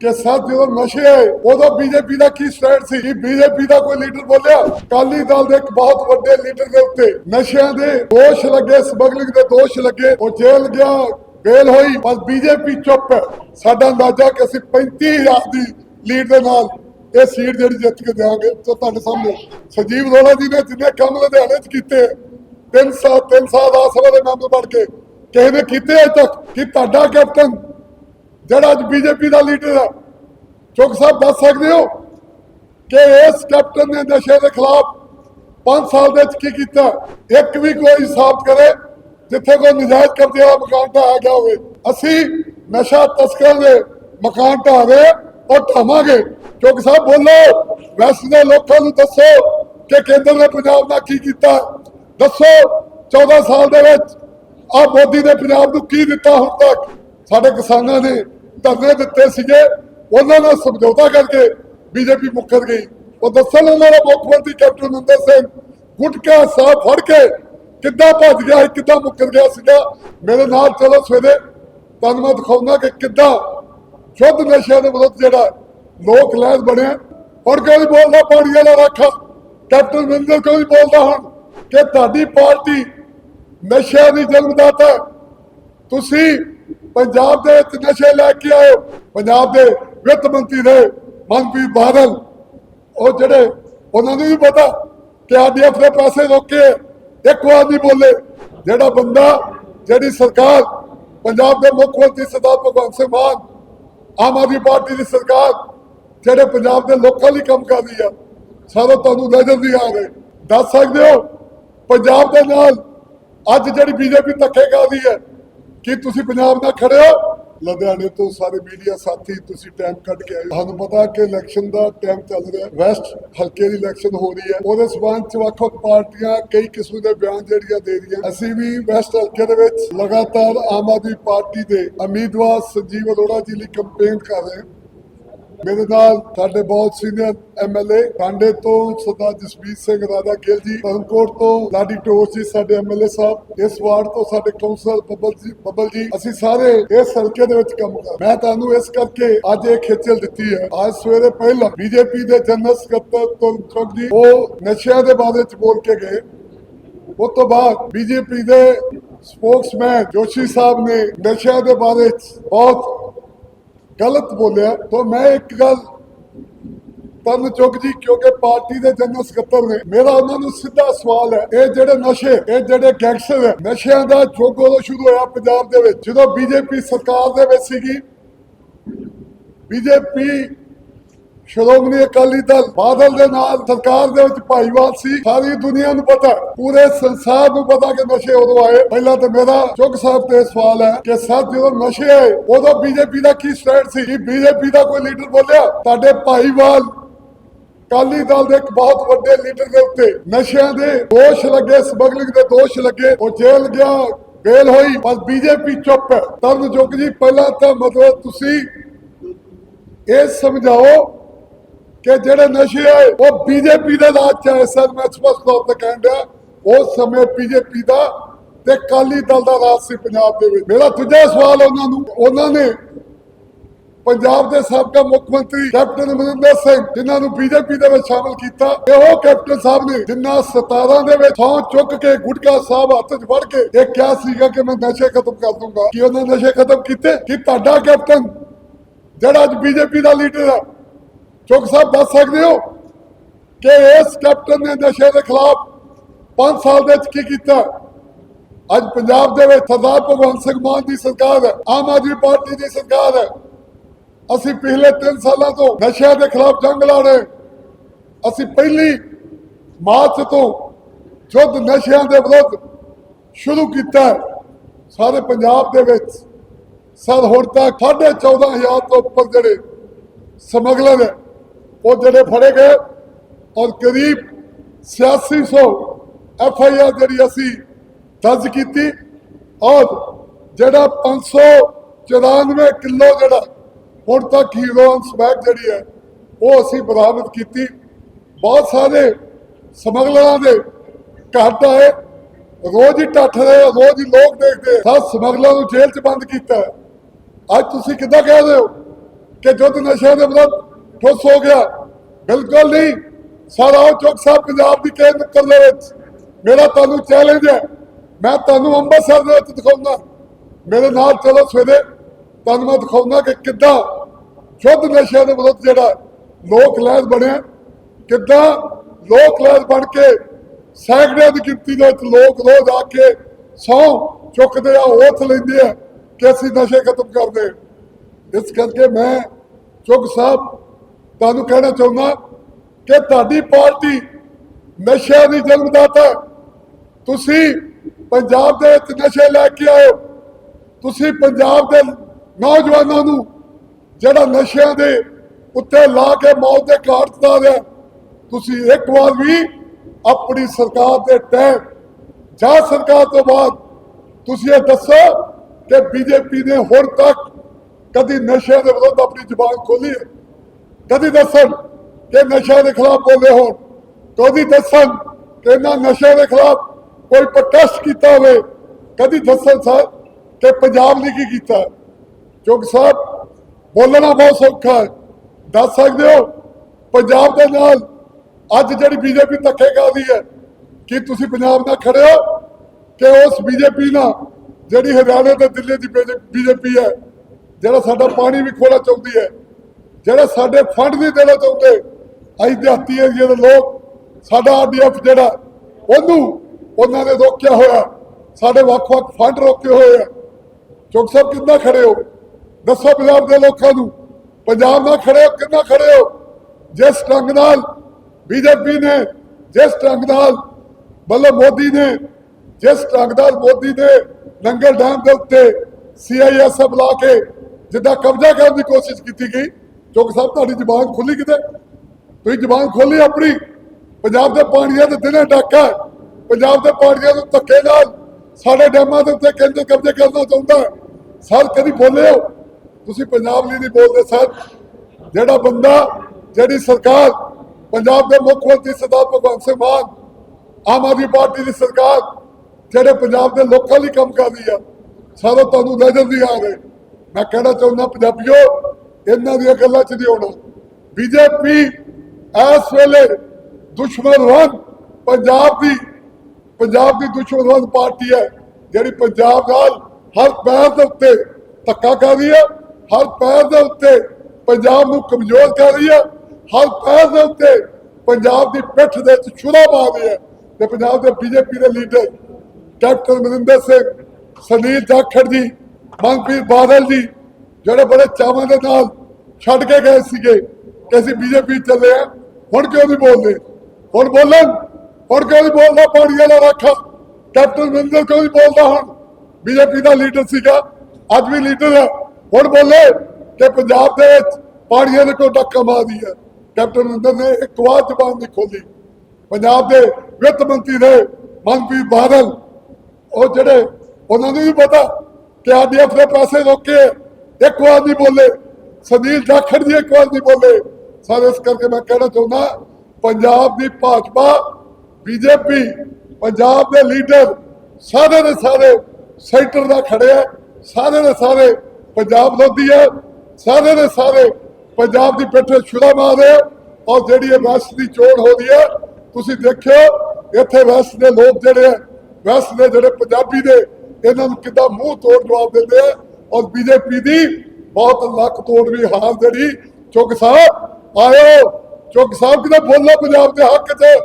ਕਿ ਸੱਤ ਜਦੋਂ ਨਸ਼ੇ ਆਏ, ਉਦੋਂ ਬੀਜੇਪੀ ਦਾ ਕੀ ਸਟੈਂਡ ਸੀ? ਕਿ ਬੀਜੇਪੀ ਦਾ ਕੋਈ ਲੀਡਰ ਬੋਲਿਆ ਕਾਲੀ ਦਲ ਦੇ ਇੱਕ ਬਹੁਤ ਵੱਡੇ ਲੀਡਰ ਦੇ ਉੱਤੇ ਨਸ਼ਿਆਂ ਦੇ ਦੋਸ਼ ਲੱਗੇ, ਸਮਗਲਿੰਗ ਦੇ ਦੋਸ਼ ਲੱਗੇ, ਉਹ ਜੇਲ੍ਹ ਗਿਆ, ਬੇਲ ਹੋਈ ਪਰ ਬੀਜੇਪੀ ਚੁੱਪ ਹੈ। ਸਾਡਾ ਅੰਦਾਜ਼ਾ ਕਿ ਅਸੀਂ 35000 ਦੀ ਲੀਡ ਦੇ ਨਾਲ ਇਹ ਸੀਟ ਜਿਹੜੀ ਜਿੱਤ ਕੇ ਦਿਆਂਗੇ। ਤਾਂ ਤੁਹਾਡੇ ਸਾਹਮਣੇ ਸੰਜੀਵ ਰੋੜਾ ਜੀ ਨੇ ਜਿੰਨੇ ਕੰਮ ਲੁਧਿਆਣੇ 'ਚ ਕੀਤੇ, ਤਿੰਨ ਸਾਲ ਤਿੰਨ ਸਾਲ ਦਾ ਸਭਾ ਦੇ ਮੈਂਬਰ ਬਣ ਕੇ, ਕਿਸੇ ਨੇ ਕੀਤੇ ਅਜੇ ਤੱਕ? ਕਿ ਤੁਹਾਡਾ ਕੈਪਟਨ ਜਿਹੜਾ ਅੱਜ ਬੀਜੇਪੀ ਦਾ ਲੀਡਰ ਹੈ ਚੁੱਕ ਸਾਹਿਬ ਦੱਸ ਸਕਦੇ ਹੋ ਕਿ ਇਸ ਕੈਪਟਨ ਨੇ ਨਸ਼ੇ ਦੇ ਖਿਲਾਫ 5 ਸਾਲ ਦੇ ਵਿੱਚ ਕੀ ਕੀਤਾ? ਇੱਕ ਵੀ ਕੋਈ ਸਾਬਤ ਕਰੇ, ਜਿੱਥੇ ਕੋਈ ਨਜਾਇਜ਼ ਕਬਜ਼ੇ ਵਾਲਾ ਮਕਾਨ ਢਾਇਆ ਗਿਆ ਹੋਵੇ। ਅਸੀਂ ਨਸ਼ਾ ਤਸਕਰਾਂ ਦੇ ਮਕਾਨ ਢਾਹ ਔਰ ਢਾਵਾਂਗੇ ਚੁੱਕ ਸਾਹਿਬ ਬੋਲੋ ਵੈਸਟ ਦੇ ਲੋਕਾਂ ਨੂੰ ਦੱਸੋ ਕਿ ਕੇਂਦਰ ਨੇ ਪੰਜਾਬ ਦਾ ਕੀ ਕੀਤਾ? ਦੱਸੋ 14 ਸਾਲ ਦੇ ਵਿੱਚ ਆ ਮੋਦੀ ਨੇ ਪੰਜਾਬ ਨੂੰ ਕੀ ਦਿੱਤਾ ਹੁਣ ਤੱਕ? ਸਾਡੇ ਕਿਸਾਨਾਂ ਨੇ ਧਰਨੇ ਦਿੱਤੇ ਸੀਗੇ, ਉਹਨਾਂ ਨਾਲ ਸਮਝੌਤਾ ਕਰਕੇ ਬੀਜੇਪੀ ਮੁੱਕਰ ਗਈ। ਉਹ ਦੱਸਣ ਉਹਨਾਂ ਦਾ ਮੁੱਖ ਮੰਤਰੀ ਕੈਪਟਨ ਅਮਰਿੰਦਰ ਸਿੰਘ, ਗੁਟਕਾ ਸਾਹਿਬ ਫੜ ਕੇ ਕਿੱਦਾਂ ਭੱਜ ਗਿਆ ਕਿੱਦਾਂ ਮੁੱਕਰ ਗਿਆ ਸੀਗਾ। ਮੇਰੇ ਨਾਲ ਚਲੋ ਸਵੇਰੇ, ਤੁਹਾਨੂੰ ਮੈਂ ਦਿਖਾਉਂਦਾ ਕਿ ਕਿੱਦਾਂ ਸ਼ੁੱਧ ਨਸ਼ਿਆਂ ਦੇ ਵਿਰੁੱਧ ਜਿਹੜਾ ਲੋਕ ਲੈਣ ਬਣਿਆ ਔਰ ਕੋਈ ਬੋਲਦਾ, ਪਾਣੀ ਵਾਲਾ ਰੱਖਾ। ਕੈਪਟਨ ਅਮਰਿੰਦਰ ਕੋਈ ਬੋਲਦਾ ਹੁਣ ਕਿ ਤੁਹਾਡੀ ਪਾਰਟੀ ਨਸ਼ਿਆਂ ਦੀ ਜਨਮਦਾਤਾ ਤੁਸੀਂ ਪੰਜਾਬ ਦੇ ਵਿੱਚ ਨਸ਼ੇ ਲੈ ਕੇ ਆਏ ਪੰਜਾਬ ਦੇ ਵਿੱਤ ਮੰਤਰੀ ਰਹੇ ਮਨਪ੍ਰੀਤ ਬਾਦਲ, ਉਹ ਜਿਹੜੇ ਉਹਨਾਂ ਨੂੰ ਵੀ ਪਤਾ ਕਿ ਆਰਡੀਐਫ ਦੇ ਪੈਸੇ ਰੋਕੇ ਇੱਕ ਵਾਰ ਨਹੀਂ ਬੋਲੇ, ਜਿਹੜਾ ਬੰਦਾ, ਜਿਹੜੀ ਸਰਕਾਰ, ਪੰਜਾਬ ਦੇ ਮੁੱਖ ਮੰਤਰੀ ਸਰਦਾਰ ਭਗਵੰਤ ਸਿੰਘ ਮਾਨ, ਆਮ ਆਦਮੀ ਪਾਰਟੀ ਦੀ ਸਰਕਾਰ, ਜਿਹੜੇ ਪੰਜਾਬ ਦੇ ਲੋਕਾਂ ਲਈ ਕੰਮ ਕਰਦੀ ਆ, ਸਾਰਾ ਤੁਹਾਨੂੰ ਨਜ਼ਰ ਨਹੀਂ ਆ ਰਹੇ। ਦੱਸ ਸਕਦੇ ਹੋ, ਪੰਜਾਬ ਦੇ ਨਾਲ ਅੱਜ ਜਿਹੜੀ ਬੀਜੇਪੀ ਧੱਕੇ ਕਰਦੀ ਹੈ ਕੀ ਤੁਸੀਂ ਪੰਜਾਬ ਨਾਲ ਖੜੇ ਹੋ? ਲੁਧਿਆਣੇ ਤੋਂ ਸਾਰੇ ਮੀਡੀਆ ਸਾਥੀ ਤੁਸੀਂ ਟਾਈਮ ਕੱਢ ਕੇ ਆਏ ਤੁਹਾਨੂੰ ਪਤਾ ਕਿ ਇਲੈਕਸ਼ਨ ਦਾ ਟਾਈਮ ਚੱਲ ਰਿਹਾ ਵੈਸਟ ਹਲਕੇ ਦੀ ਇਲੈਕਸ਼ਨ ਹੋ ਰਹੀ ਹੈ। ਉਹਦੇ ਸਬੰਧ ਚ ਵੱਖ-ਵੱਖ ਪਾਰਟੀਆਂ ਕਈ ਕਿਸਮ ਦੇ ਬਿਆਨ ਜਿਹੜੀਆਂ ਦੇ ਰਹੀਆਂ ਅਸੀਂ ਵੀ ਵੈਸਟ ਹਲਕੇ ਦੇ ਵਿੱਚ ਲਗਾਤਾਰ ਆਮ ਆਦਮੀ ਪਾਰਟੀ ਦੇ ਉਮੀਦਵਾਰ ਸੰਜੀਵ ਅਰੋੜਾ ਜੀ ਲਈ ਕੰਪੇਨ ਕਰ ਰਹੇ ਹਾਂ। ਮੇਰੇ ਨਾਲ ਸਾਡੇ ਬਹੁਤ ਸੀਨੀਅਰ ਐਮਐਲਏ ਕਾਂਡੇ ਤੋਂ ਸਰਦਾਰ ਜਸਵੀਰ ਸਿੰਘ ਰਾਜਾ ਗਿੱਲ ਜੀ ਪਰਮਕੋਟ ਤੋਂ ਲਾਡੀ ਟੋਸ ਜੀ, ਸਾਡੇ ਐਮਐਲਏ ਸਾਹਿਬ, ਇਸ ਵਾਰਡ ਤੋਂ ਸਾਡੇ ਕਾਉਂਸਲਰ ਬੱਬਲ ਜੀ ਬੱਬਲ ਜੀ, ਅਸੀਂ ਸਾਰੇ ਇਸ ਹਲਕੇ ਦੇ ਵਿੱਚ ਕੰਮ ਕਰ ਮੈਂ ਤੁਹਾਨੂੰ ਇਸ ਕਰਕੇ ਅੱਜ ਇਹ ਖੇਚਲ ਦਿੱਤੀ ਹੈ। ਅੱਜ ਸਵੇਰੇ ਪਹਿਲਾਂ ਬੀਜੇਪੀ ਦੇ ਜਨਰਲ ਸਕੱਤਰ ਤੁਰਨ ਜੀ, ਉਹ ਨਸ਼ਿਆਂ ਦੇ ਬਾਰੇ ਚ ਬੋਲ ਕੇ ਗਏ। ਉਸ ਤੋਂ ਬਾਅਦ ਬੀਜੇਪੀ ਦੇ ਸਪੋਕਸਮੈਨ ਜੋਸ਼ੀ ਸਾਹਿਬ ਨੇ ਨਸ਼ਿਆਂ ਦੇ ਬਾਰੇ ਬਹੁਤ ਗਲਤ ਬੋਲਿਆ। ਤਾਂ ਮੈਂ ਇੱਕ ਗੱਲ ਤਨ ਚੁੱਕ ਜੀ, ਕਿਉਂਕਿ ਪਾਰਟੀ ਦੇ ਜਨਰਲ ਸਕੱਤਰ ਨੇ, ਮੇਰਾ ਉਹਨਾਂ ਨੂੰ ਸਿੱਧਾ ਸਵਾਲ ਹੈ, ਇਹ ਜਿਹੜੇ ਨਸ਼ੇ, ਇਹ ਜਿਹੜੇ ਗੈਂਗਸਟਰ ਹੈ ਨਸ਼ਿਆਂ ਦਾ ਜੋਗ ਉਦੋਂ ਸ਼ੁਰੂ ਹੋਇਆ ਪੰਜਾਬ ਦੇ ਵਿੱਚ। ਜਦੋਂ ਬੀਜੇਪੀ ਸਰਕਾਰ ਦੇ ਵਿੱਚ ਸੀਗੀ, ਬੀਜੇਪੀ ਸ਼੍ਰੋਮਣੀ ਅਕਾਲੀ ਦਲ ਬਾਦਲ ਦੇ ਨਾਲ ਸਰਕਾਰ ਦੇ ਵਿੱਚ ਭਾਈਵਾਲ ਸੀ, ਸਾਰੀ ਦੁਨੀਆ ਨੂੰ ਪਤਾ, ਪੂਰੇ ਸੰਸਾਰ ਨੂੰ ਪਤਾ ਕਿ ਨਸ਼ੇ ਉਦੋਂ ਆਏ। ਪਹਿਲਾਂ ਤਾਂ ਮੇਰਾ ਚੁੱਕ ਸਾਹਿਬ ਤੇ ਸਵਾਲ ਹੈ ਕਿ ਸੱਤ ਜਦੋਂ ਨਸ਼ੇ ਆਏ, ਉਦੋਂ ਬੀਜੇਪੀ ਦਾ ਕੀ ਸਟੈਂਡ ਸੀ? ਕਿ ਬੀਜੇਪੀ ਦਾ ਕੋਈ ਲੀਡਰ ਬੋਲਿਆ? ਤੁਹਾਡੇ ਭਾਈਵਾਲ ਕਾਲੀ ਦਲ ਦੇ ਇੱਕ ਬਹੁਤ ਵੱਡੇ ਲੀਡਰ ਦੇ ਉੱਤੇ ਨਸ਼ਿਆਂ ਦੇ ਦੋਸ਼ ਲੱਗੇ, ਸਮਗਲਿੰਗ ਦੇ ਦੋਸ਼ ਲੱਗੇ, ਉਹ ਜੇਲ੍ਹ ਗਿਆ, ਬੇਲ ਹੋਈ, ਪਰ ਬੀਜੇਪੀ ਚੁੱਪ ਹੈ। ਤਰਨ ਚੁੱਕ ਜੀ, ਪਹਿਲਾਂ ਤਾਂ ਮਤਲਬ ਤੁਸੀਂ ਇਹ ਸਮਝਾਓ ਕਿ ਜਿਹੜੇ ਨਸ਼ੇ ਆਏ, ਉਹ ਬੀਜੇਪੀ ਦੇ ਰਾਜ ਚ ਆਏ ਸਰ ਮੈਂ ਸਪਸ਼ਟ ਤੌਰ ਤੇ ਕਹਿਣ ਡਿਆ ਉਸ ਸਮੇਂ ਬੀਜੇਪੀ ਦਾ ਤੇ ਕਾਲੀ ਦਲ ਦਾ ਰਾਜ ਸੀ ਪੰਜਾਬ ਦੇ ਵਿੱਚ। ਮੇਰਾ ਦੂਜਾ ਸਵਾਲ ਉਹਨਾਂ ਨੂੰ, ਉਹਨਾਂ ਨੇ ਪੰਜਾਬ ਦੇ ਸਾਬਕਾ ਮੁੱਖ ਮੰਤਰੀ ਕੈਪਟਨ ਅਮਰਿੰਦਰ ਸਿੰਘ, ਜਿਨ੍ਹਾਂ ਨੂੰ ਬੀਜੇਪੀ ਦੇ ਵਿੱਚ ਸ਼ਾਮਲ ਕੀਤਾ ਇਹ ਉਹ ਕੈਪਟਨ ਸਾਹਿਬ ਨੇ ਜਿਨ੍ਹਾਂ 17 ਦੇ ਵਿੱਚ ਥਾਂ ਚੁੱਕ ਕੇ ਗੁਟਕਾ ਸਾਹਿਬ ਹੱਥ 'ਚ ਫੜ ਕੇ ਇਹ ਕਿਹਾ ਸੀਗਾ ਕਿ ਮੈਂ ਨਸ਼ੇ ਖਤਮ ਕਰ ਦੂੰਗਾ। ਕਿ ਉਹਨਾਂ ਨਸ਼ੇ ਖਤਮ ਕੀਤੇ? ਕਿ ਤੁਹਾਡਾ ਕੈਪਟਨ, ਜਿਹੜਾ ਅੱਜ ਬੀਜੇਪੀ ਦਾ ਲੀਡਰ ਹੈ ਚੁੱਕ ਸਾਹਿਬ ਦੱਸ ਸਕਦੇ ਹੋ ਕਿ ਇਸ ਕੈਪਟਨ ਨੇ ਨਸ਼ੇ ਦੇ ਖਿਲਾਫ 5 ਸਾਲ ਦੇ ਵਿੱਚ ਕੀ ਕੀਤਾ? ਅੱਜ ਪੰਜਾਬ ਦੇ ਵਿੱਚ ਸਰਦਾਰ ਭਗਵੰਤ ਸਿੰਘ ਮਾਨ ਦੀ ਸਰਕਾਰ ਹੈ ਆਮ ਆਦਮੀ ਪਾਰਟੀ ਦੀ ਸਰਕਾਰ ਹੈ। ਅਸੀਂ ਪਿਛਲੇ 3 ਸਾਲਾਂ ਤੋਂ ਨਸ਼ਿਆਂ ਦੇ ਖਿਲਾਫ ਜੰਗ ਲੜ ਰਹੇ ਅਸੀਂ ਪਹਿਲੀ ਮਾਰਚ ਤੋਂ ਯੁੱਧ ਨਸ਼ਿਆਂ ਦੇ ਵਿਰੁੱਧ ਸ਼ੁਰੂ ਕੀਤਾ ਸਾਰੇ ਪੰਜਾਬ ਦੇ ਵਿੱਚ ਸਰ ਹੁਣ ਤੱਕ 14500 ਤੋਂ ਉੱਪਰ ਜਿਹੜੇ ਸਮਗਲਰ ਹੈ ਉਹ ਜਿਹੜੇ ਫੜੇ ਗਏ ਔਰ ਕਰੀਬ 8600 ਐਫ ਆਈ ਆਰ ਜਿਹੜੀ ਅਸੀਂ ਦਰਜ ਕੀਤੀ ਔਰ ਜਿਹੜਾ 594 ਕਿਲੋ ਜਿਹੜਾ ਹੁਣ ਤੱਕ ਹੀਰੋਇਨ ਸਮੈਕ ਜਿਹੜੀ ਹੈ, ਉਹ ਅਸੀਂ ਬਰਾਮਦ ਕੀਤੀ ਬਹੁਤ ਸਾਰੇ ਸਮਗਲਰਾਂ ਦੇ ਘਰ ਆਏ ਰੋਜ਼ ਹੀ ਟੱਠ ਰਹੇ ਰੋਜ਼ ਹੀ ਲੋਕ ਦੇਖਦੇ ਆ। ਸਭ ਸਮਗਲਰਾਂ ਨੂੰ ਜੇਲ੍ਹ 'ਚ ਬੰਦ ਕੀਤਾ ਹੈ। ਅੱਜ ਤੁਸੀਂ ਕਿੱਦਾਂ ਕਹਿ ਰਹੇ ਹੋ ਕਿ ਜੁੱਧ ਨਸ਼ਿਆਂ ਦੇ ਵਿਰੁੱਧ ਠੁੱਸ ਹੋ ਗਿਆ। ਬਿਲਕੁਲ ਨਹੀਂ। ਸਾਰਾ ਉਹ ਚੌਕ ਸਾਹਿਬ ਪੰਜਾਬ ਦੀ ਕੇਂਦਰ ਨੁੱਕਰ ਵਿੱਚ। ਮੇਰਾ ਤੁਹਾਨੂੰ ਚੈਲੰਜ ਹੈ। ਮੈਂ ਤੁਹਾਨੂੰ ਅੰਮ੍ਰਿਤਸਰ ਦੇ ਵਿੱਚ ਦਿਖਾਉਂਦਾ। ਮੇਰੇ ਨਾਲ ਚਲੋ ਸਵੇਰੇ। ਤੁਹਾਨੂੰ ਮੈਂ ਦਿਖਾਉਂਦਾ ਕਿ ਕਿੱਦਾਂ ਸ਼ੁੱਧ ਨਸ਼ਿਆਂ ਦੇ ਵਿਰੁੱਧ ਜਿਹੜਾ ਲੋਕ ਲਹਿਰ ਬਣਿਆ। ਕਿੱਦਾਂ ਲੋਕ ਲਹਿਰ ਬਣ ਕੇ ਸੈਂਕੜੇ ਦੀ ਗਿਣਤੀ ਦੇ ਵਿੱਚ ਲੋਕ ਰੋਜ਼ ਆ ਕੇ ਸੌ ਚੁੱਕਦੇ ਆ oath ਲੈਂਦੇ ਆ ਕਿ ਅਸੀਂ ਨਸ਼ੇ ਖਤਮ ਕਰਦੇ। ਇਸ ਕਰਕੇ ਮੈਂ ਚੁੱਕ ਸਾਹਿਬ ਤੁਹਾਨੂੰ ਕਹਿਣਾ ਚਾਹੁੰਦਾ ਕਿ ਤੁਹਾਡੀ ਪਾਰਟੀ ਨਸ਼ਿਆਂ ਦੀ ਜਨਮਦਾਤਾ ਤੁਸੀਂ ਪੰਜਾਬ ਦੇ ਵਿੱਚ ਨਸ਼ੇ ਲੈ ਕੇ ਆਇਓ ਤੁਸੀਂ ਪੰਜਾਬ ਦੇ ਨੌਜਵਾਨਾਂ ਨੂੰ ਜਿਹੜਾ ਨਸ਼ਿਆਂ ਦੇ ਉੱਤੇ ਲਾ ਕੇ ਮੌਤ ਦੇ ਘਾਟ ਉਤਾਰ ਰਿਹਾ, ਤੁਸੀਂ ਇੱਕ ਵਾਰ ਵੀ ਆਪਣੀ ਸਰਕਾਰ ਦੇ ਟਾਈਮ ਜਾਂ ਸਰਕਾਰ ਤੋਂ ਬਾਅਦ ਤੁਸੀਂ ਇਹ ਦੱਸੋ ਕਿ ਬੀਜੇਪੀ ਨੇ ਹੁਣ ਤੱਕ ਕਦੀ ਨਸ਼ਿਆਂ ਦੇ ਵਿਰੁੱਧ ਆਪਣੀ ਜ਼ੁਬਾਨ ਖੋਲੀ ਹੈ। ਕਦੀ ਦੱਸਣ ਕਿ ਨਸ਼ਿਆਂ ਦੇ ਖਿਲਾਫ ਬੋਲੇ ਹੋਣ, ਕਦੀ ਦੱਸਣ ਕਿ ਇਹਨਾਂ ਨਸ਼ਿਆਂ ਦੇ ਖਿਲਾਫ ਕੋਈ ਪ੍ਰੋਟੈਸਟ ਕੀਤਾ ਹੋਵੇ, ਕਦੀ ਦੱਸਣ ਸਰ ਕਿ ਪੰਜਾਬ ਨੇ ਕੀ ਕੀਤਾ ਚੁੱਕ ਸਾਹਿਬ, ਬੋਲਣਾ ਬਹੁਤ ਸੌਖਾ ਹੈ। ਦੱਸ ਸਕਦੇ ਹੋ, ਪੰਜਾਬ ਦੇ ਨਾਲ ਅੱਜ ਜਿਹੜੀ ਬੀਜੇਪੀ ਧੱਕੇ ਕਰਦੀ ਹੈ, ਕਿ ਤੁਸੀਂ ਪੰਜਾਬ ਨਾਲ ਖੜੇ ਹੋ? ਕਿ ਉਸ ਬੀਜੇਪੀ ਨਾਲ ਜਿਹੜੀ ਹਰਿਆਣਾ ਤੇ ਦਿੱਲੀ ਦੀ ਬੀਜੇਪੀ ਹੈ, ਜਿਹੜਾ ਸਾਡਾ ਪਾਣੀ ਵੀ ਖੋਲਾ ਚਾਹੁੰਦੀ ਹੈ ਜਿਹੜੇ ਸਾਡੇ ਫੰਡ ਨਹੀਂ ਦੇਣਾ ਚਾਹੁੰਦੇ ਅਸੀਂ ਦਿਹਾਤੀ ਏਰੀਏ ਦੇ ਲੋਕ, ਸਾਡਾ ਆਰਡੀਐਫ ਜਿਹੜਾ, ਉਹਨੂੰ ਉਹਨਾਂ ਨੇ ਰੋਕਿਆ ਹੋਇਆ ਸਾਡੇ ਵੱਖ-ਵੱਖ ਫੰਡ ਰੋਕੇ ਹੋਏ ਆ ਚੌਕ ਸਾਹਿਬ ਕਿੰਨਾ ਖੜੇ ਹੋ? ਦੱਸੋ ਪੰਜਾਬ ਦੇ ਲੋਕਾਂ ਨੂੰ, ਪੰਜਾਬ ਨਾਲ ਖੜੇ ਹੋ, ਕਿੰਨਾ ਖੜੇ ਹੋ? ਜਿਸ ਢੰਗ ਨਾਲ ਬੀਜੇਪੀ ਨੇ, ਜਿਸ ਢੰਗ ਨਾਲ ਮਤਲਬ ਮੋਦੀ ਨੇ, ਜਿਸ ਢੰਗ ਨਾਲ ਮੋਦੀ ਨੇ ਨੰਗਲ ਡੈਮ ਦੇ ਉੱਤੇ ਸੀਆਈਐਸਐਫ ਲਾ ਕੇ ਜਿੱਦਾਂ ਕਬਜ਼ਾ ਕਰਨ ਦੀ ਕੋਸ਼ਿਸ਼ ਕੀਤੀ ਗਈ ਚੁੱਕ ਸਾਹਿਬ, ਤੁਹਾਡੀ ਜ਼ੁਬਾਨ ਖੁੱਲੀ ਕਿਤੇ? ਤੁਸੀਂ ਜ਼ੁਬਾਨ ਖੋਲੀ ਆਪਣੀ। ਪੰਜਾਬ ਦੇ ਪਾਣੀਆਂ ਦੇ ਦਿਨੇ ਡਾਕਾ ਪੰਜਾਬ ਦੇ ਪਾਣੀਆਂ ਨੂੰ ਧੱਕੇ ਨਾਲ ਸਾਡੇ ਡੈਮਾਂ ਦੇ ਉੱਤੇ ਕੇਂਦਰ ਕਬਜ਼ੇ ਕਰਨਾ ਚਾਹੁੰਦਾ ਸਰ, ਕਦੀ ਬੋਲੇ ਹੋ ਤੁਸੀਂ ਪੰਜਾਬ ਲਈ ਨਹੀਂ ਬੋਲਦੇ, ਸਰ। ਜਿਹੜਾ ਬੰਦਾ, ਜਿਹੜੀ ਸਰਕਾਰ, ਪੰਜਾਬ ਦੇ ਮੁੱਖ ਮੰਤਰੀ ਸਰਦਾਰ ਭਗਵੰਤ ਸਿੰਘ ਮਾਨ, ਆਮ ਆਦਮੀ ਪਾਰਟੀ ਦੀ ਸਰਕਾਰ, ਜਿਹੜੇ ਪੰਜਾਬ ਦੇ ਲੋਕਾਂ ਲਈ ਕੰਮ ਕਰ ਰਹੀ ਆ, ਸਾਰਾ ਤੁਹਾਨੂੰ ਨਜ਼ਰ ਨਹੀਂ ਆ ਰਹੇ। ਮੈਂ ਕਹਿਣਾ ਚਾਹੁੰਦਾ, ਪੰਜਾਬੀਓ ਇਹਨਾਂ ਦੀਆਂ ਗੱਲਾਂ 'ਚ ਨਹੀਂ ਆਉਣਾ। ਬੀਜੇਪੀ ਇਸ ਵੇਲੇ ਦੁਸ਼ਮਣਵਾਨ ਪੰਜਾਬ ਦੀ ਪੰਜਾਬ ਦੀ ਦੁਸ਼ਮਣਵਾਨ ਪਾਰਟੀ ਹੈ, ਜਿਹੜੀ ਪੰਜਾਬ ਨਾਲ ਹਰ ਪੈਰ ਦੇ ਉੱਤੇ ਧੱਕਾ ਕਰ ਰਹੀ ਹੈ, ਹਰ ਪੈਰ ਦੇ ਉੱਤੇ ਪੰਜਾਬ ਨੂੰ ਕਮਜ਼ੋਰ ਕਰ ਰਹੀ ਹੈ, ਹਰ ਪੈਰ ਦੇ ਉੱਤੇ ਪੰਜਾਬ ਦੀ ਪਿੱਠ ਦੇ ਵਿੱਚ ਛੁਰਾ ਮਾਰ ਰਹੀ ਹੈ ਤੇ ਪੰਜਾਬ ਦੇ ਬੀਜੇਪੀ ਦੇ ਲੀਡਰ ਕੈਪਟਨ ਅਮਰਿੰਦਰ ਸਿੰਘ, ਸੁਨੀਲ ਜਾਖੜ ਜੀ, ਮਨਪ੍ਰੀਤ ਬਾਦਲ ਜੀ, ਜਿਹੜੇ ਬੜੇ ਚਾਵਾਂ ਦੇ ਨਾਲ ਛੱਡ ਕੇ ਗਏ ਸੀਗੇ ਕਿ ਅਸੀਂ ਬੀਜੇਪੀ ਚੱਲੇ ਆ। ਹੁਣ ਕਿਉਂ ਨਹੀਂ ਬੋਲਦੇ? ਹੁਣ ਬੋਲਣ। ਹੁਣ ਕਿਉਂ ਨਹੀਂ ਬੋਲਦਾ? ਪਾਣੀ ਵਾਲਾ ਰੱਖਾ। ਕੈਪਟਨ ਅਮਰਿੰਦਰ ਕਿਉਂ ਨਹੀਂ ਬੋਲਦਾ ਹੁਣ? ਬੀਜੇਪੀ ਦਾ ਲੀਡਰ ਸੀਗਾ। ਅੱਜ ਵੀ ਲੀਡਰ ਹੈ ਹੁਣ ਬੋਲੇ ਕਿ ਪੰਜਾਬ ਦੇ ਵਿੱਚ ਪਾਣੀਆਂ ਦੇ ਕੋਈ ਡੱਕਾ ਮਾਰਦੀ ਹੈ ਕੈਪਟਨ ਅਮਰਿੰਦਰ ਨੇ ਇੱਕ ਵਾਰ ਜ਼ਬਾਨ ਨਹੀਂ ਖੋਲੀ ਪੰਜਾਬ ਦੇ ਵਿੱਤ ਮੰਤਰੀ ਨੇ ਮਨਪ੍ਰੀਤ ਬਾਦਲ। ਉਹ ਜਿਹੜੇ, ਉਹਨਾਂ ਨੂੰ ਵੀ ਪਤਾ ਕਿ ਆਰਡੀਐਫ ਦੇ ਪੈਸੇ ਰੋਕੇ। ਇੱਕ ਵਾਰ ਨਹੀਂ ਬੋਲੇ। ਸੁਨੀਲ ਜਾਖੜ ਜੀ ਇੱਕ ਵਾਰ ਨਹੀਂ ਬੋਲੇ। ਸਾਰੇ, ਇਸ ਕਰਕੇ ਮੈਂ ਕਹਿਣਾ ਚਾਹੁੰਦਾ, ਪੰਜਾਬ ਦੀ ਭਾਜਪਾ, ਬੀਜੇਪੀ, ਪੰਜਾਬ ਦੇ ਲੀਡਰ ਸਾਰੇ ਦੇ ਸਾਰੇ ਸੈਂਟਰ ਦਾ ਖੜੇ ਆ, ਸਾਰੇ ਦੇ ਸਾਰੇ ਪੰਜਾਬ ਵਿਰੋਧੀ ਹੈ ਸਾਰੇ ਦੇ ਸਾਰੇ ਪੰਜਾਬ ਦੀ ਪਿੱਠੇ ਛੁਰਾ ਮਾਰ ਰਹੇ ਔਰ ਜਿਹੜੀ ਇਹ ਵੈਸਟ ਦੀ ਚੋਣ ਹੋ ਰਹੀ ਹੈ ਤੁਸੀਂ ਦੇਖਿਓ, ਇੱਥੇ ਵੈਸਟ ਦੇ ਲੋਕ ਜਿਹੜੇ ਆ ਵੈਸਟ ਦੇ ਜਿਹੜੇ ਪੰਜਾਬੀ ਦੇ ਇਹਨਾਂ ਨੂੰ ਕਿੱਦਾਂ ਮੂੰਹ ਤੋੜ ਜਵਾਬ ਦਿੰਦੇ ਆ। ਔਰ ਬੀਜੇਪੀ ਦੀ ਬਹੁਤ ਲੱਖ ਤੋੜ ਵੀ ਹਾਲ ਜਿਹੜੀ ਚੁੱਕ ਸਾਹਿਬ, ਆਇਓ। ਚੁੱਕ ਸਾਹਿਬ ਕਿਤੇ ਬੋਲੋ ਪੰਜਾਬ ਦੇ ਹੱਕ 'ਚ।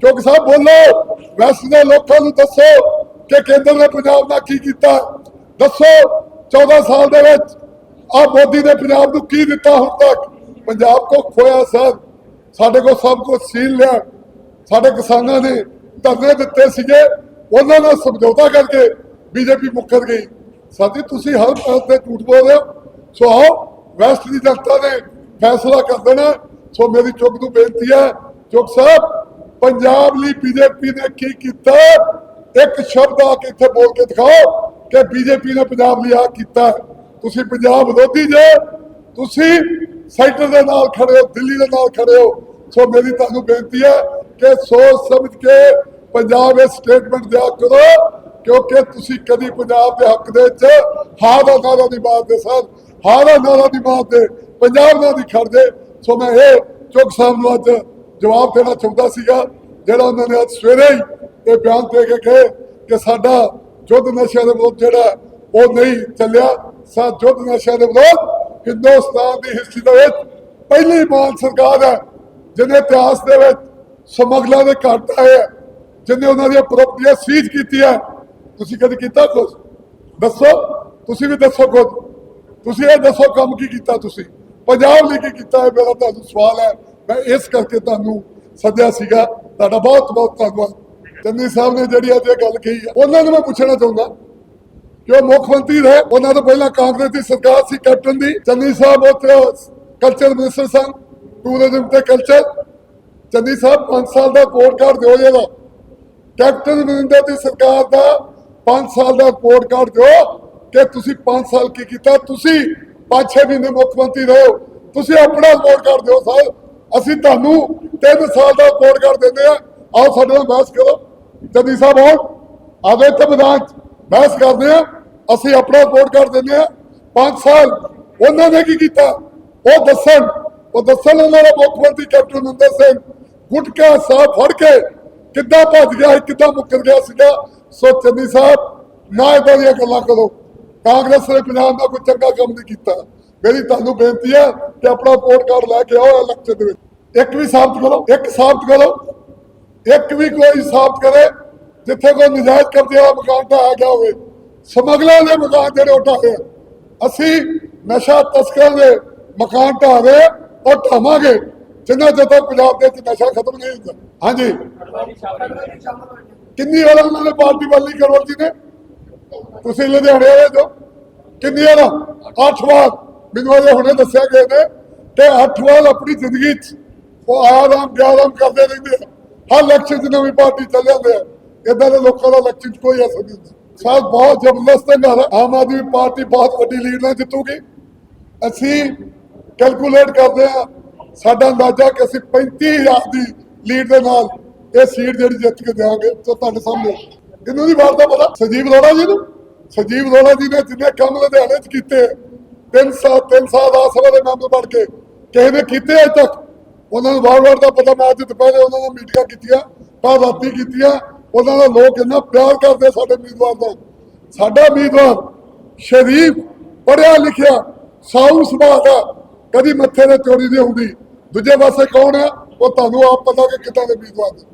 ਚੁੱਕ ਸਾਹਿਬ ਬੋਲੋ। ਵੈਸਟ ਦੇ ਲੋਕਾਂ ਨੂੰ ਦੱਸੋ ਕਿ ਕੇਂਦਰ ਨੇ ਪੰਜਾਬ ਨਾਲ ਕੀ ਕੀਤਾ। ਦੱਸੋ 14 ਸਾਲ ਦੇ ਵਿੱਚ ਆ ਮੋਦੀ ਨੇ ਪੰਜਾਬ ਨੂੰ ਕੀ ਦਿੱਤਾ ਹੁਣ ਤੱਕ? ਪੰਜਾਬ ਕੋ ਖੋਇਆ ਸਰ। ਸਾਡੇ ਕੋਲ ਸਭ ਕੁਝ ਸੀਲ ਲਿਆ। ਸਾਡੇ ਕਿਸਾਨਾਂ ਨੇ ਧਰਨੇ ਦਿੱਤੇ ਸੀਗੇ। ਉਹਨਾਂ ਨਾਲ ਸਮਝੌਤਾ ਕਰਕੇ ਬੀਜੇਪੀ ਮੁੱਕਰ ਗਈ। ਸਾਥੀ, ਤੁਸੀਂ ਹਰ ਪਾਸੇ ਝੂਠ ਬੋਲ ਰਹੇ ਹੋ। ਸੋ ਵੈਸਟ ਦੀ ਜਨਤਾ ਨੇ ਫੈਸਲਾ ਕਰ ਦੇਣਾ ਸੋ ਮੇਰੀ ਚੁੱਕ ਨੂੰ ਬੇਨਤੀ ਹੈ, ਚੁੱਕ ਸਾਹਿਬ, ਪੰਜਾਬ ਲਈ ਬੀਜੇਪੀ ਨੇ ਕੀ ਕੀਤਾ ਇੱਕ ਸ਼ਬਦ ਆ ਕੇ ਇੱਥੇ ਬੋਲ ਕੇ ਦਿਖਾਓ ਕਿ ਬੀਜੇਪੀ ਨੇ ਪੰਜਾਬ ਲਈ ਆ ਕੀਤਾ ਤੁਸੀਂ ਪੰਜਾਬ ਵਿਰੋਧੀ ਜੇ, ਤੁਸੀਂ ਸੈਂਟਰ ਦੇ ਨਾਲ ਖੜੇ ਹੋ, ਦਿੱਲੀ ਦੇ ਨਾਲ ਖੜੇ ਹੋ। ਸੋ ਮੇਰੀ ਤੁਹਾਨੂੰ ਬੇਨਤੀ ਹੈ ਕਿ ਸੋਚ ਸਮਝ ਕੇ ਪੰਜਾਬ ਇਹ ਸਟੇਟਮੈਂਟ ਦਿਆ ਕਰੋ, ਕਿਉਂਕਿ ਤੁਸੀਂ ਕਦੀ ਪੰਜਾਬ ਦੇ ਹੱਕ ਦੇ ਵਿੱਚ ਹਾਂ ਦਾ ਨਾਰਾ ਨਹੀਂ ਮਾਰਦੇ ਸਰ ਹਾਂ ਦਾ ਦੀ ਨਹੀਂ ਮਾਰਦੇ ਪੰਜਾਬ ਨਾਲ ਦੀ ਖੜ ਜੇ ਸੋ ਮੈਂ ਇਹ ਚੁੱਕ ਸਾਹਿਬ ਨੂੰ ਅੱਜ ਜਵਾਬ ਦੇਣਾ ਚਾਹੁੰਦਾ ਸੀਗਾ ਜਿਹੜਾ ਉਹਨਾਂ ਨੇ ਅੱਜ ਸਵੇਰੇ ਹੀ ਇਹ ਬਿਆਨ ਦੇ ਕੇ ਕਹੇ ਕਿ ਸਾਡਾ ਜੁੱਧ ਨਸ਼ਿਆਂ ਦੇ ਵਿਰੁੱਧ ਜਿਹੜਾ ਉਹ ਨਹੀਂ ਚੱਲਿਆ। ਸਾ ਜੁੱਧ ਨਸ਼ਿਆਂ ਦੇ ਵਿਰੁੱਧ ਹਿੰਦੁਸਤਾਨ ਦੀ ਹਿਸਟਰੀ ਦੇ ਵਿੱਚ ਪਹਿਲੀ ਮਾਨ ਸਰਕਾਰ ਹੈ ਜਿਹਨੇ ਇਤਿਹਾਸ ਦੇ ਵਿੱਚ ਸਮਗਲਰਾਂ ਦੇ ਘੱਟ ਆਏ ਹੈ, ਜਿਹਨੇ ਉਹਨਾਂ ਦੀਆਂ ਪ੍ਰਾਪਰਟੀਆਂ ਸੀਜ਼ ਕੀਤੀਆਂ। ਤੁਸੀਂ ਕਦੇ ਕੀਤਾ ਕੁਝ ਦੱਸੋ? ਤੁਸੀਂ ਵੀ ਦੱਸੋ ਕੁਝ ਤੁਸੀਂ ਇਹ ਦੱਸੋ ਕੰਮ ਕੀ ਕੀਤਾ ਤੁਸੀਂ? ਪੰਜਾਬ ਲਈ ਕੀ ਕੀਤਾ ਹੈ ਮੇਰਾ ਤੁਹਾਨੂੰ ਸਵਾਲ ਹੈ। ਮੈਂ ਇਸ ਕਰਕੇ ਤੁਹਾਨੂੰ ਸੱਦਿਆ ਸੀਗਾ। ਤੁਹਾਡਾ ਬਹੁਤ ਬਹੁਤ ਧੰਨਵਾਦ। ਚੰਨੀ ਸਾਹਿਬ ਨੇ ਜਿਹੜੀ ਅੱਜ ਇਹ ਗੱਲ ਕਹੀ ਹੈ, ਉਹਨਾਂ ਨੂੰ ਮੈਂ ਪੁੱਛਣਾ ਚਾਹੁੰਦਾ। ਕਿ ਉਹ ਮੁੱਖ ਮੰਤਰੀ ਰਹੇ, ਉਹਨਾਂ ਤੋਂ ਪਹਿਲਾਂ ਕਾਂਗਰਸ ਦੀ ਸਰਕਾਰ ਸੀ ਕੈਪਟਨ ਦੀ। ਚੰਨੀ ਸਾਹਿਬ ਉੱਥੇ ਕਲਚਰ ਮਿਨਿਸਟਰ ਸਨ। ਟੂਰਿਜ਼ਮ ਤੇ ਕਲਚਰ ਚੰਨੀ ਸਾਹਿਬ 5 ਸਾਲ ਦਾ ਕੋਡ ਕਾਰਡ ਦਿਓ ਜਿਹੜਾ ਕੈਪਟਨ ਅਮਰਿੰਦਰ ਦੀ ਸਰਕਾਰ ਦਾ 5 ਸਾਲ ਦਾ ਰਿਪੋਰਟ ਕਾਰਡ ਦਿਓ। ਕਿ ਤੁਸੀਂ 5 ਸਾਲ ਕੀ ਕੀਤਾ? ਤੁਸੀਂ 5-6 ਮਹੀਨੇ ਮੁੱਖ ਮੰਤਰੀ ਰਹੇ ਹੋ। ਤੁਸੀਂ ਆਪਣਾ ਰਿਪੋਰਟ ਕਰ ਦਿਓ ਸਰ ਅਸੀਂ ਤੁਹਾਨੂੰ 3 ਸਾਲ ਦਾ ਰਿਪੋਰਟ ਕਾਰਡ ਦਿੰਦੇ ਆ ਆਓ ਸਾਡੇ ਨਾਲ ਬਹਿਸ ਕਰੋ। ਜੱਦੀ ਸਾਹਿਬ ਆਓ। ਆਵੇ ਤੇ ਮੈਦਾਨ ਬਹਿਸ ਕਰਦੇ ਆ ਅਸੀਂ ਆਪਣਾ ਰਿਪੋਰਟ ਕਰ ਦਿੰਦੇ ਆ 5 ਸਾਲ ਉਹਨਾਂ ਨੇ ਕੀ ਕੀਤਾ? ਉਹ ਦੱਸਣ। ਉਹ ਦੱਸਣ ਉਹਨਾਂ ਦਾ ਮੁੱਖ ਮੰਤਰੀ ਕੈਪਟਨ ਅਮਰਿੰਦਰ ਸਿੰਘ। ਗੁਟਕਾ ਸਾਹਿਬ ਫੜ ਕੇ ਕਿੱਦਾਂ ਭੱਜ ਗਿਆ, ਕਿੱਦਾਂ ਮੁੱਕਰ ਗਿਆ ਸੀਗਾ। ਸੋ ਚੰਨੀ ਸਾਹਿਬ, ਨਾ ਇਦਾਂ ਦੀਆਂ ਗੱਲਾਂ ਕਰੋ। ਕਾਂਗਰਸ ਨੇ ਪੰਜਾਬ ਦਾ ਕੋਈ ਚੰਗਾ ਕੰਮ ਨਹੀਂ ਕੀਤਾ। ਮੇਰੀ ਤੁਹਾਨੂੰ ਬੇਨਤੀ ਹੈ ਕਿ ਆਪਣਾ ਵੋਟ ਕਾਰਡ ਲੈ ਕੇ ਆਓ ਇਲੈਕਸ਼ਨ ਦੇ ਵਿੱਚ। ਇੱਕ ਵੀ ਸਾਬਤ ਕਰੋ ਇੱਕ ਸਾਬਤ ਕਰੋ। ਇੱਕ ਵੀ ਕੋਈ ਸਾਬਤ ਕਰੇ ਜਿੱਥੇ ਕੋਈ ਨਜਾਇਜ਼ ਕਬਜ਼ੇ ਵਾਲਾ ਮਕਾਨ ਢਾਇਆ ਗਿਆ ਹੋਵੇ। ਸਮਗਲਰਾਂ ਦੇ ਮਕਾਨ ਜਿਹੜੇ ਉਠਾਏ। ਅਸੀਂ ਨਸ਼ਾ ਤਸਕਰਾਂ ਦੇ ਮਕਾਨ ਆ ਔਰ ਢਾਵਾਂਗੇ ਜਿੰਨਾ ਚਿਰ ਤੱਕ ਪੰਜਾਬ ਦੇ ਵਿੱਚ ਨਸ਼ਾ ਖਤਮ ਨਹੀਂ ਹੁੰਦਾ। ਹਾਂਜੀ। ਕਿੰਨੀ ਵਾਰ ਉਹਨਾਂ ਨੇ ਪਾਰਟੀ ਵਾਲੀ ਕਰੋੜ ਜੀ ਨੇ? ਤੁਸੀਂ ਲੁਧਿਆਣੇ ਵਾਲੇ ਜੋ ਕਿੰਨੀ ਵਾਰ ਅੱਠ ਵਾਰ ਮੈਨੂੰ ਅਜੇ ਹੁਣੇ ਦੱਸਿਆ ਗਏ ਨੇ ਕਿ ਅੱਠ ਵਾਰ ਆਪਣੀ ਜ਼ਿੰਦਗੀ 'ਚ ਉਹ ਆਰਾਮ ਬਿਆਰਾਮ ਕਰਦੇ ਰਹਿੰਦੇ ਆ। ਹਰ ਇਲੈਕਸ਼ਨ 'ਚ ਨਵੀਂ ਪਾਰਟੀ ਚੱਲ ਜਾਂਦੇ ਆ। ਇਦਾਂ ਦੇ ਲੋਕਾਂ ਦਾ ਇਲੈਕਸ਼ਨ 'ਚ ਕੋਈ ਅਸਰ ਨਹੀਂ। ਸਾਲ ਬਹੁਤ ਜ਼ਬਰਦਸਤ ਹੈ, ਨਾਲ ਆਮ ਆਦਮੀ ਪਾਰਟੀ ਬਹੁਤ ਵੱਡੀ ਲੀਡ ਨਾਲ ਜਿੱਤੂਗੀ। ਅਸੀਂ ਕੈਲਕੂਲੇਟ ਕਰਦੇ ਆ, ਸਾਡਾ ਅੰਦਾਜ਼ਾ ਕਿ ਅਸੀਂ 35000 ਦੀ ਲੀਡ ਦੇ ਨਾਲ ਇਹ ਸੀਟ ਜਿਹੜੀ ਜਿੱਤ ਕੇ ਦੇਵਾਂਗੇ ਤਾਂ ਤੁਹਾਡੇ ਸਾਹਮਣੇ ਇਹਨੂੰ ਨਹੀਂ ਵਾਰਦਾ ਪਤਾ। ਸੰਜੀਵ ਅਰੋੜਾ ਜੀ ਨੂੰ। ਸੰਜੀਵ ਅਰੋੜਾ ਜੀ ਨੇ ਜਿੰਨੇ ਕੰਮ ਲੁਧਿਆਣੇ 'ਚ ਕੀਤੇ, ਤਿੰਨ ਸਾਲ ਤਿੰਨ ਸਾਲ ਦਾ ਸਭਾ ਦੇ ਮੈਂਬਰ ਬਣ ਕੇ ਕਿਸੇ ਨੇ ਕੀਤੇ ਅਜੇ ਤੱਕ। ਉਹਨਾਂ ਨੂੰ ਵਾਰ-ਵਾਰ ਦਾ ਪਤਾ ਮੈਂ ਅੱਜ ਦੁਪਹਿਰੇ ਉਹਨਾਂ ਨਾਲ ਮੀਟਿੰਗਾਂ ਕੀਤੀਆਂ ਤਾਂ ਰਾਤੀ ਕੀਤੀਆਂ। ਉਹਨਾਂ ਦਾ ਲੋਕ ਇੰਨਾ ਪਿਆਰ ਕਰਦੇ ਸਾਡੇ ਉਮੀਦਵਾਰ ਦਾ। ਸਾਡਾ ਉਮੀਦਵਾਰ ਸ਼ਰੀਫ ਪੜਿਆ ਲਿਖਿਆ, ਸਾਊ ਸੁਭਾਅ ਦਾ, ਕਦੀ ਮੱਥੇ ਤੇ ਚੋਰੀ ਨਹੀਂ ਹੁੰਦੀ। ਦੂਜੇ ਪਾਸੇ ਕੌਣ ਹੈ? ਉਹ ਤੁਹਾਨੂੰ ਆਪ ਪਤਾ ਕਿ ਕਿੱਦਾਂ ਦੇ ਉਮੀਦਵਾਰ ਨੇ।